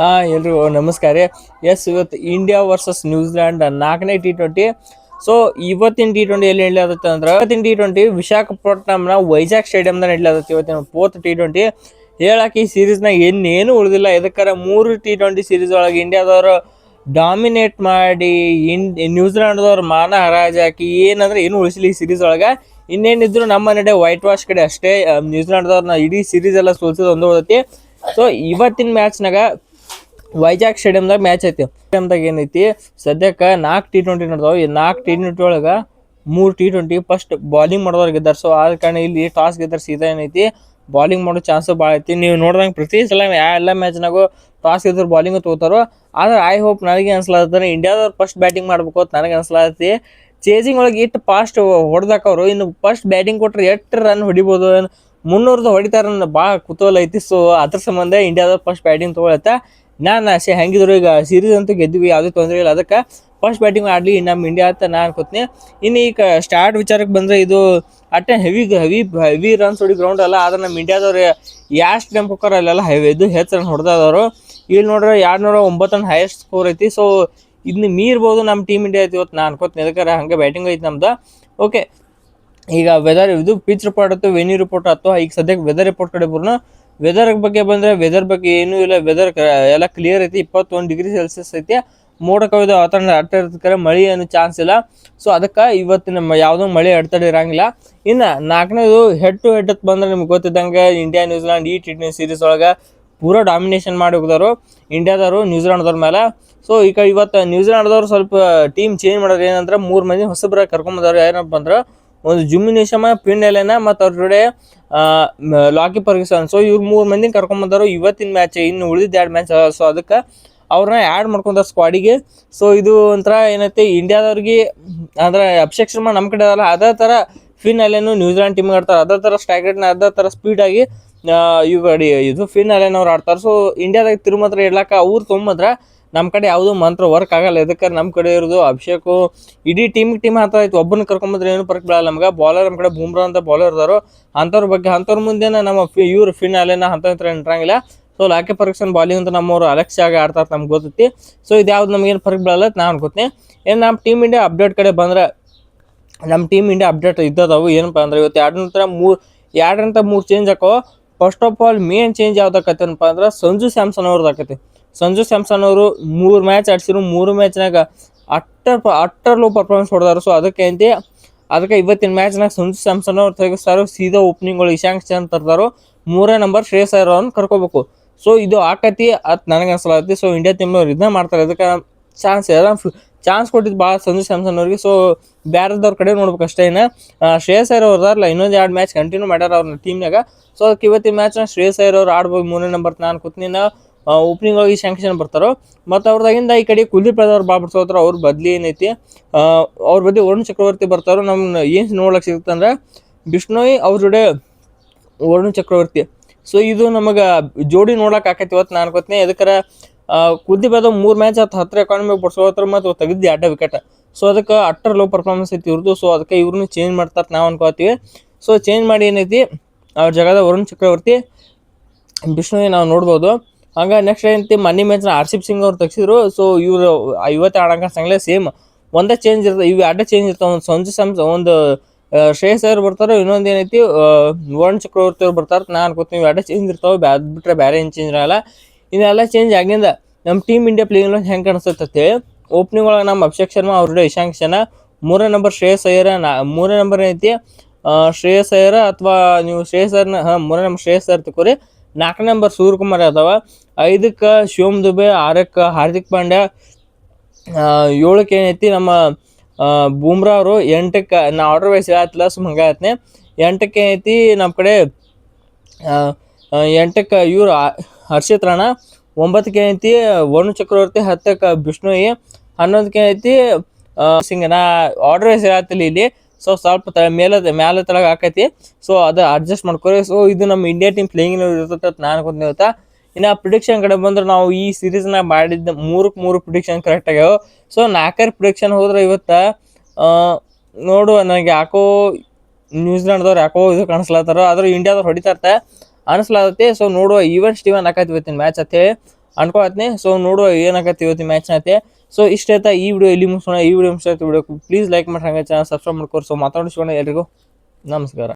ಹಾ, ಎಲ್ರಿಗೂ ನಮಸ್ಕಾರ. ಎಸ್ ಇವತ್ತು ಇಂಡಿಯಾ ವರ್ಸಸ್ ನ್ಯೂಜಿಲ್ಯಾಂಡ್ ನಾಲ್ಕನೇ ಟಿ ಟ್ವೆಂಟಿ ಸೊ ಇವತ್ತಿನ ಟಿ ಟ್ವೆಂಟಿ ಎಲ್ಲಿ ನಡೀಲತ್ತ ಅಂದ್ರೆ, ಇವತ್ತಿನ ಟಿ ಟ್ವೆಂಟಿ ವಿಶಾಖಪಟ್ಟಣಂನ ವೈಜಾಗ್ ಸ್ಟೇಡಿಯಂದಾಗ ನಡೀಲತ್ತ ಇವತ್ತಿನ ಫೋರ್ತ್ ಟಿ ಟ್ವೆಂಟಿ ಹೇಳಕ್ಕೆ ಈ ಸೀರೀಸ್ನ ಇನ್ನೇನು ಉಳಿದಿಲ್ಲ. ಇದಕ್ಕಾರ ಮೂರು ಟಿ ಟ್ವೆಂಟಿ ಸೀರೀಸ್ ಒಳಗೆ ಇಂಡಿಯಾದವರು ಡಾಮಿನೇಟ್ ಮಾಡಿ, ಇನ್ ನ್ಯೂಜಿಲ್ಯಾಂಡ್ದವ್ರು ಮಾನ ಹರಾಜು ಹಾಕಿ, ಏನಂದ್ರೆ ಏನು ಉಳಿಸಲಿ ಈ ಸೀರೀಸ್ ಒಳಗೆ. ಇನ್ನೇನಿದ್ರು ನಮ್ಮ ನಡೆ ವೈಟ್ ವಾಶ್ ಕಡೆ ಅಷ್ಟೇ ನ್ಯೂಜಿಲ್ಯಾಂಡ್ದವ್ರನ್ನ ಇಡೀ ಸೀರೀಸ್ ಎಲ್ಲ ಸೋಲ್ಸೋದು ಒಂದು ಉಳಿದೈತಿ. ಸೊ ಇವತ್ತಿನ ಮ್ಯಾಚ್ನಾಗ ವೈಜಾಗ್ ಸ್ಟೇಡಿಯಮ್ದಾಗ ಮ್ಯಾಚ್ ಐತಿ. ಸ್ಟೇಡಿಯಮ್ದಾಗ ಏನೈತಿ? ಸದ್ಯಕ್ಕೆ ನಾಲ್ಕು ಟಿ ಟ್ವೆಂಟಿ ನಡ್ದವು. ಈ ನಾಲ್ಕು ಟಿ ಟ್ವೆಂಟಿ ಒಳಗೆ ಮೂರು ಟಿ ಟ್ವೆಂಟಿ ಫಸ್ಟ್ ಬಾಲಿಂಗ್ ಮಾಡೋದವ್ರು ಗೆದ್ದಾರೆ ಸೊ ಆದ ಕಾರಣ ಇಲ್ಲಿ ಟಾಸ್ ಗೆದ್ದಾರೆ ಸೀದಾ ಏನೈತಿ? ಬಾಲಿಂಗ್ ಮಾಡೋ ಚಾನ್ಸು ಭಾಳ ಐತಿ. ನೀವು ನೋಡ್ದಂಗೆ ಪ್ರತಿ ಸಲ ಎಲ್ಲ ಮ್ಯಾಚ್ನಾಗೂ ಟಾಸ್ ಗೆದ್ರು ಬಾಲಿಂಗು ತಗೋತಾರೋ. ಆದ್ರೆ ಐ ಹೋಪ್ ನನಗೆ ಅನ್ಸ್ಲಾದ್ರೆ ಇಂಡಿಯಾದವ್ರು ಫಸ್ಟ್ ಬ್ಯಾಟಿಂಗ್ ಮಾಡ್ಬೇಕು ಅಂತ ನನಗೆ ಅನ್ಸ್ಲಾತಿ ಚೇಜಿಂಗ್ ಒಳಗೆ ಇಟ್ಟು ಫಾಸ್ಟ್ ಹೊಡೆದಾಕವ್ರು ಇನ್ನು ಫಸ್ಟ್ ಬ್ಯಾಟಿಂಗ್ ಕೊಟ್ಟರೆ ಎಷ್ಟು ರನ್ ಹೊಡಿಬೋದು? ಮುನ್ನೂರ್ದು ಹೊಡಿತಾರ ಭಾಳ ಕುತೂಹಲ ಐತಿ. ಸೊ ಅದ್ರ ಸಂಬಂಧ ಇಂಡಿಯಾದ ಫಸ್ಟ್ ಬ್ಯಾಟಿಂಗ್ ತೊಗೊಳತ್ತ. ನಾನು ಸೇ ಹೆಂಗಿದ್ರು ಈಗ ಸೀರೀಸ್ ಅಂತೂ ಗೆದ್ವಿ, ಯಾವುದೇ ತೊಂದರೆ ಇಲ್ಲ. ಅದಕ್ಕೆ ಫಸ್ಟ್ ಬ್ಯಾಟಿಂಗ್ ಆಡಲಿ ನಮ್ಮ ಇಂಡಿಯಾ ಅಂತ ನಾನು ಅನ್ಕೋತೀನಿ. ಇನ್ನು ಈಗ ಸ್ಟಾರ್ಟ್ ವಿಚಾರಕ್ಕೆ ಬಂದರೆ ಇದು ಅಟ್ಟೆ ಹೆವಿ ಹೆವಿ ಹೆವಿ ರನ್ಸ್ ಹೊಡಿ ಗ್ರೌಂಡ್ ಅಲ್ಲ. ಆದ್ರೆ ನಮ್ಮ ಇಂಡಿಯಾದವ್ರು ಯಾಸ್ಟ್ ಟೈಮ್ ಹೋಗಾರ ಅಲ್ಲೆಲ್ಲ ಹೆವಿ ಇದು ಹೆಚ್ಚು ರನ್ ಹೊಡೆದವರು ಇಲ್ಲಿ ನೋಡ್ರೆ ಎರಡು ನೂರ ಒಂಬತ್ತು ಹೈಯೆಸ್ಟ್ ಸ್ಕೋರ್ ಐತಿ. ಸೊ ಇದನ್ನ ಮೀರ್ಬೋದು ನಮ್ಮ ಟೀಮ್ ಇಂಡಿಯಾ ಐತಿ ಇವತ್ತು ನಾನು ಅನ್ಕೋತೀನಿ. ಅದಕ್ಕೆ ಹಂಗೆ ಬ್ಯಾಟಿಂಗ್ ಐತಿ ನಮ್ದು. ಓಕೆ ಈಗ ವೆದರ್ ಇದು ಪಿಚ್ ರಿಪೋರ್ಟ್ ಆಯ್ತು ವೆನ್ಯೂ ರಿಪೋರ್ಟ್ ಆಯ್ತು ಈಗ ಸದ್ಯಕ್ಕೆ ವೆದರ್ ರಿಪೋರ್ಟ್ ಕಡೆ ಬರೋಣ. ವೆದರ್ ಬಗ್ಗೆ ಬಂದ್ರೆ ವೆದರ್ ಬಗ್ಗೆ ಏನೂ ಇಲ್ಲ. ವೆದರ್ ಎಲ್ಲ ಕ್ಲಿಯರ್ ಐತಿ. ಇಪ್ಪತ್ತೊಂದು ಡಿಗ್ರಿ ಸೆಲ್ಸಿಯಸ್ ಐತಿ. ಮೋಡ ಕವಿದ ವಾತಾವರಣ ಅಡ್ಡ ಇರ್ತಕ್ಕರೆ ಮಳೆ ಏನು ಚಾನ್ಸ್ ಇಲ್ಲ. ಸೊ ಅದಕ್ಕೆ ನಮ್ಮ ಯಾವುದೋ ಮಳೆ ಅಡ್ತಡೆ ಇರಂಗಿಲ್ಲ. ಇನ್ನು ನಾಲ್ಕನೇದು ಹೆಡ್ ಟು ಹೆಡ್ ಬಂದ್ರೆ ನಿಮ್ಗೆ ಗೊತ್ತಿದ್ದಂಗೆ ಇಂಡಿಯಾ ನ್ಯೂಜಿಲ್ಯಾಂಡ್ ಈ ಟಿ ಟ್ವೆಂಟಿ ಸೀರೀಸ್ ಒಳಗೆ ಪೂರಾ ಡಾಮಿನೇಷನ್ ಮಾಡಿ ಹೋಗಿದಾರು. ಇಂಡಿಯಾದವರು ನ್ಯೂಜಿಲ್ಯಾಂಡ್ದವ್ರ ಮೇಲೆ ಸೊ ಈಗ ಇವತ್ತು ನ್ಯೂಜಿಲ್ಯಾಂಡ್ದವ್ರು ಸ್ವಲ್ಪ ಟೀಮ್ ಚೇಂಜ್ ಮಾಡೋದು ಏನಂದ್ರೆ ಮೂರು ಮಂದಿ ಹೊಸಬ್ರ ಕರ್ಕೊಂಬಂದವ್ರು ಏನಪ್ಪ ಅಂದ್ರೆ ಒಂದು ಜುಮ್ಮಿ ನಿಶಮ ಪಿನ್ ಎಲೆನ ಮತ್ತು ಅವ್ರ ಜೋಡೆ ಲಾಕಿ ಪರ್ಗಿಸನ್ ಸೊ, ಇವ್ರು ಮೂರು ಮಂದಿ ಕರ್ಕೊಂಬಂದರು ಇವತ್ತಿನ ಮ್ಯಾಚ್ ಇನ್ನು ಉಳಿದಿದ್ದ ಎರಡು ಮ್ಯಾಚ್ ಸೊ, ಅದಕ್ಕೆ ಅವ್ರನ್ನ ಆ್ಯಡ್ ಮಾಡ್ಕೊಂತಾರೆ ಸ್ಕ್ವಾಡಿಗೆ ಸೊ, ಇದು ಒಂಥರ ಏನೈತಿ ಇಂಡಿಯಾದವ್ರಿಗೆ ಅಂದ್ರೆ ಅಭಿಷೇಕ್ ಶರ್ಮಾ ನಮ್ಮ ಕಡೆ ಅದಲ್ಲ, ಅದೇ ಥರ ಫಿನ್ ಅಲೆನು ನ್ಯೂಜಿಲ್ಯಾಂಡ್ ಟೀಮ್ಗೆ ಆಡ್ತಾರೆ. ಅದೇ ಥರ ಸ್ಟ್ರೈಕ್ ಅದೇ ಥರ ಸ್ಪೀಡಾಗಿ ಇವು ಇದು ಫಿನ್ ಅಲೆನ್ ಅವ್ರು ಆಡ್ತಾರೆ. ಸೊ ಇಂಡಿಯಾದಾಗ ತಿರುಮತ್ರ ಇಡ್ಲಾಕ ಅವ್ರು ತೊಗೊಂಬಂದ್ರೆ ನಮ್ಮ ಕಡೆ ಯಾವುದೂ ಮಂತ್ರ ವರ್ಕ್ ಆಗಲ್ಲ. ಇದಕ್ಕೆ ನಮ್ಮ ಕಡೆ ಇರೋದು ಅಭಿಷೇಕು. ಇಡೀ ಟೀಮ್ ಟೀಮ್ ಹಾತ ಆಯ್ತು. ಒಬ್ಬನ ಕರ್ಕೊಂಬಂದ್ರೆ ಏನು ಫರ್ಕ್ ಬಿಡಲ್ಲ ನಮ್ಗೆ. ಬಾಲರ್ ನಮ್ಮ ಕಡೆ ಬೂಮ್ರಾ ಅಂತ ಬಾಲರ್ ಇದಾರೆ. ಅಂಥವ್ರ ಬಗ್ಗೆ ಅಂಥವ್ರ ಮುಂದೆನೇ ನಮ್ಮ ಇವ್ರು ಫಿನ್ ಅಲೆನ ಅಂತ ಇರಂಗಿಲ್ಲ ಸೊ ಲಾಕೆ ಪರ್ಕ್ಷನ್ ಬಾಲಿಂಗ್ ಅಂತ ನಮ್ಮವ್ರು ಆಗಿ ಆಡ್ತಾರೆ ನಮ್ಗೆ ಗೊತ್ತೈತಿ. ಸೊ ಇದು ಯಾವ್ದು ನಮಗೇನು ಫರ್ಕ್ ಬೀಳಲ್ಲ ಅಂತ ನಾನು ಅನ್ಕೋತೀನಿ ಏನು ನಮ್ಮ ಟೀಮ್ ಇಂಡಿಯಾ ಅಪ್ಡೇಟ್ ಕಡೆ ಬಂದ್ರೆ ನಮ್ಮ ಟೀಮ್ ಇಂಡಿಯಾ ಅಪ್ಡೇಟ್ ಇದ್ದದವು. ಏನಪ್ಪ ಅಂದ್ರೆ ಇವತ್ತು ಎರಡು ನಂತರ ಮೂರು ಎರಡರಿಂದ ಮೂರು ಚೇಂಜ್ ಹಾಕೋ. First of all main change ಯಾವ್ದಾಕತ್ತೇನಪ್ಪ ಅಂದ್ರೆ ಸಂಜು ಸ್ಯಾಮ್ಸನ್ ಅವ್ರದ್ದು ಆಕತಿ. ಸಂಜು ಸ್ಯಾಮ್ಸನ್ ಅವರು ಮೂರು ಮ್ಯಾಚ್ ಆಡ್ಸಿರು. ಮೂರು ಮ್ಯಾಚ್ನಾಗ ಅಟ್ಟರ್ ಅಟ್ಟರ್ ಲೋ ಪರ್ಫಾರ್ಮೆನ್ಸ್ ಹೊಡೆದಾರ. ಸೊ ಅದಕ್ಕೆ ಅಂತ, ಅದಕ್ಕೆ ಇವತ್ತಿನ ಮ್ಯಾಚ್ನಾಗ ಸಂಜು ಸ್ಯಾಮ್ಸನ್ ಅವ್ರು ತೆಗಿಸ್ತಾರೋ ಸೀದಾ ಓಪನಿಂಗ್ ಒಳಗೆ ಇಶಾಂಕ್ ಚಂದ್ ತರ್ತಾರೋ ಮೂರೇ ನಂಬರ್ ಶ್ರೇಯಸ್ ಅಯ್ಯರ್ ಅವ್ರನ್ನ ಕರ್ಕೋಬೇಕು. ಸೊ ಇದು ಆಕತಿ, ಅದು ನನಗೆ ಅನ್ಸಲಾತಿ ಸೊ ಇಂಡಿಯಾ ಟೀಮ್ನವ್ರು ಇದನ್ನ ಮಾಡ್ತಾರೆ. ಅದಕ್ಕೆ ಚಾನ್ಸ್ ಎಲ್ಲ ಚಾನ್ಸ್ ಕೊಟ್ಟಿದ್ದು ಭಾಳ ಸಂಜು ಸ್ಯಾಮ್ಸನ್ ಅವ್ರಿಗೆ. ಸೊ ಬ್ಯಾರದವ್ರ ಕಡೆ ನೋಡ್ಬೇಕು ಅಷ್ಟೇ ಇನ್ನು. ಶ್ರೇಯಸ್ ಅಯ್ಯರ್ ಅವ್ರದಾರಲ್ಲ ಇನ್ನೊಂದು ಎರಡು ಮ್ಯಾಚ್ ಕಂಟಿನ್ಯೂ ಮಾಡ್ಯಾರ ಅವ್ರನ್ನ ಟೀಮ್ನಾಗ ಸೊ ಅದಕ್ಕೆ ಇವತ್ತಿನ ಮ್ಯಾಚ್ನ ಶ್ರೇಯಸ್ ಅಯ್ಯರ್ ಅವ್ರು ಆಡ್ಬೋದು. ಮೂರನೇ ನಂಬರ್ ನಾನು ಕೂತ್ನಿನ ಓಪನಿಂಗ್ ಹೋಗಿ ಶಾಂಕ್ಷನ್ ಬರ್ತಾರೋ. ಮತ್ತು ಅವ್ರದಾಗಿಂದ ಈ ಕಡೆ ಕುಲ್ದೀಪ್ ಯಾದವ್ ಬಿಡ್ಸೋತ್ರ ಅವ್ರ ಬದ್ಲಿ ಏನೈತಿ? ಅವ್ರ ಬದಿ ವರುಣ್ ಚಕ್ರವರ್ತಿ ಬರ್ತಾರೋ? ನಮ್ಮನ್ನ ಏನು ನೋಡ್ಲಕ್ಕೆ ಸಿಗುತ್ತೆ ಅಂದ್ರೆ, ಬಿಷ್ಣೋಯ್ ಅವ್ರ ಜೊತೆ ವರುಣ್ ಚಕ್ರವರ್ತಿ. ಸೊ ಇದು ನಮಗೆ ಜೋಡಿ ನೋಡಕ್ಕೆ ಆಕೈತಿ ಇವತ್ತು ನಾನು ಗೊತ್ತೇ ಎದಕ್ಕಾರ ಕುಲ್ದೀಪ್ ಬೆದ ಮೂರು ಮ್ಯಾಚ್ ಹತ್ತು ಹತ್ತಿರ ಎಕಾನಮಿ ಬಡ್ಸೋತ್ರ ಮತ್ತು ತೆಗೆದು ಅಡ್ಡ ವಿಕೆಟ್ ಸೊ ಅದಕ್ಕೆ ಅಟ್ಟರ್ ಲೋ ಪರ್ಫಾರ್ಮೆನ್ಸ್ ಐತಿ ಇವ್ರದ್ದು ಸೊ ಅದಕ್ಕೆ ಇವ್ರನ್ನ ಚೇಂಜ್ ಮಾಡ್ತಾರೆ ನಾವು ಅನ್ಕೋತೀವಿ. ಸೊ ಚೇಂಜ್ ಮಾಡಿ ಏನೈತಿ? ಅವ್ರ ಜಗದ ವರುಣ್ ಚಕ್ರವರ್ತಿ ಬಿಷ್ಣುವಿಗೆ ನಾವು ನೋಡ್ಬೋದು. ಹಂಗೆ ನೆಕ್ಸ್ಟ್ ಏನೈತಿ? ಮನಿ ಮ್ಯಾಚ್ನ ಆರ್ಶಿಪ್ ಸಿಂಗ್ ಅವ್ರು ತೆಗ್ಸಿದ್ರು. ಸೊ ಇವರು ಇವತ್ತು ಆಡಂಕ ಸಂಗ್ಲೆ ಸೇಮ್ ಒಂದೇ ಚೇಂಜ್ ಇರ್ತದೆ ಇವು ಅಡ್ಡ ಚೇಂಜ್ ಇರ್ತಾವೆ ಒಂದು ಸಂಜೆ ಸಂಜೆ ಒಂದು ಶ್ರೇಯಸ್ ಅವ್ರು ಬರ್ತಾರೆ, ಇನ್ನೊಂದು ಏನೈತಿ? ವರುಣ್ ಚಕ್ರವರ್ತಿ ಅವ್ರು ಬರ್ತಾರೆ ನಾನು ಅನ್ಕೋತೀನಿ. ಅಡ್ಡ ಚೇಂಜ್ ಇರ್ತಾವೆ. ಬ್ಯಾ ಅದ್ ಬಿಟ್ರೆ ಬೇರೆ ಏನು ಚೇಂಜ್ ಇರಲ್ಲ. ಇದೆಲ್ಲ ಚೇಂಜ್ ಆಗಿಂದ ನಮ್ಮ ಟೀಮ್ ಇಂಡಿಯಾ ಪ್ಲೇಯಿಂಗ್ ಹೆಂಗೆ ಕಾಣಿಸ್ತೈತೆ ಓಪನಿಂಗ್ ಒಳಗೆ ನಮ್ಮ ಅಭಿಷೇಕ್ ಶರ್ಮಾ ಅವ್ರ ಇಶಾಂಕ್ ಶರ್ಮಾ ಮೂರನೇ ನಂಬರ್ ಶ್ರೇಯಸ್ ಅಯ್ಯರ ನಾ, ಮೂರನೇ ನಂಬರ್ ಐತಿ ಶ್ರೇಯಸ್ ಅಯ್ಯರ ಅಥವಾ ನೀವು ಶ್ರೇಯಸ್ ಅಯ್ಯರ್ನ, ಹಾಂ, ಮೂರನೇ ನಂಬರ್ ಶ್ರೇಯಸ್ ಅಯ್ಯರ್ ತಗೋರಿ ನಾಲ್ಕನೇ ನಂಬರ್ ಸೂರ್ಯಕುಮಾರ್ ಅದಾವ ಐದಕ್ಕೆ ಶಿವಮ್ ದುಬೆ, ಆರಕ್ಕೆ ಹಾರ್ದಿಕ್ ಪಾಂಡ್ಯ ಏಳಕ್ಕೆ ಏನೈತಿ ನಮ್ಮ ಬೂಮ್ರಾ ಅವರು, ಎಂಟಕ್ಕೆ, ನಾ ಆರ್ಡರ್ ವೈಸ್ ಹೇಳತ್ತಿಲ್ಲ ಸುಮ್ ಹಂಗೆ ಆಯ್ತನೆ ಎಂಟಕ್ಕೆ ಏನೈತಿ ನಮ್ಮ ಕಡೆ ಎಂಟಕ್ಕೆ ಇವ್ರು ಹರ್ಷಿತ್ ರಾಣ ಒಂಬತ್ತಕ್ಕೆ ಐತಿ, ವರುಣ್ ಚಕ್ರವರ್ತಿ, ಹತ್ತಕ್ಕೆ ಬಿಷ್ಣುಯಿ ಹನ್ನೊಂದಕ್ಕೆ ಐತಿ ಸಿಂಗ್, ನಾ ಆರ್ಡರ್ ವೈಸ್ ಹೇಳತ್ತಿಲ್ಲ ಇಲ್ಲಿ. ಸೊ ಸ್ವಲ್ಪ ಮೇಲೆ ಮೇಲೆ ತಳಗ ಹಾಕೈತಿ. ಸೊ ಅದು ಅಡ್ಜಸ್ಟ್ ಮಾಡ್ಕೊರಿ. ಸೊ ಇದು ನಮ್ಮ ಇಂಡಿಯಾ ಟೀಮ್ ಪ್ಲೇಯಿಂಗ್ ಇರ್ತೈತೆ ಅಂತ ನಾನು ಗೊತ್ತಿನ ಹೇಳ್ತಾ ಇನ್ನು ಪ್ರಿಡಿಕ್ಷನ್ ಕಡೆ ಬಂದ್ರೆ ನಾವು ಈ ಸೀರೀಸ್ನ ಮಾಡಿದ್ದ ಮೂರಕ್ಕೆ ಮೂರು ಪ್ರಿಡಿಕ್ಷನ್ ಕರೆಕ್ಟ್ ಆಗ್ಯಾವ. ಸೊ ನಾಲ್ಕರ ಪ್ರಿಡಿಕ್ಷನ್ ಹೋದ್ರೆ ಇವತ್ತು ನೋಡು ನನಗೆ ಯಾಕೋ ನ್ಯೂಜಿಲ್ಯಾಂಡ್ದವ್ರು ಯಾಕೋ ಇದು ಕಾಣಿಸ್ಲತ್ತಾರ. ಆದ್ರೆ ಇಂಡಿಯಾದವ್ರು ಹೊಡಿತಾ ಇರ್ತಾರೆ. ಅನಿಸ್ಲಾಗತ್ತೆ. ಸೊ ನೋಡುವ ಈವೆಂಟ್ ಸ್ಟೀವನ್ ಆಕೈತಿ ಇವತ್ತಿನ ಮ್ಯಾಚ್ ಅಂತೇಳಿ ಅನ್ಕೊಳತ್ನಿ. ಸೊ ನೋಡುವ ಏನಾಗತ್ತೆ ಇವತ್ತಿನ ಮ್ಯಾಚ್ ಅಂತೆ ಸೊ ಇಷ್ಟ ಆಯ್ತಾ? ಈ ವಿಡಿಯೋ ಇಲ್ಲಿ ಮುಗಿಸೋಣ. ಈ ವಿಡಿಯೋ ಮುಗಿಸ್ತಾ ವಿಡಿಯೋ ಪ್ಲೀಸ್ ಲೈಕ್ ಮಾಡಿ ಹಂಗೆ ಚಾನಲ್ ಸಬ್ಸ್ಕ್ರೈಬ್ ಮಾಡ್ಕೊರಿ. ಸೊ ಮಾತಾಡಿಸ್ಕೊಂಡು ಎಲ್ರಿಗೂ ನಮಸ್ಕಾರ.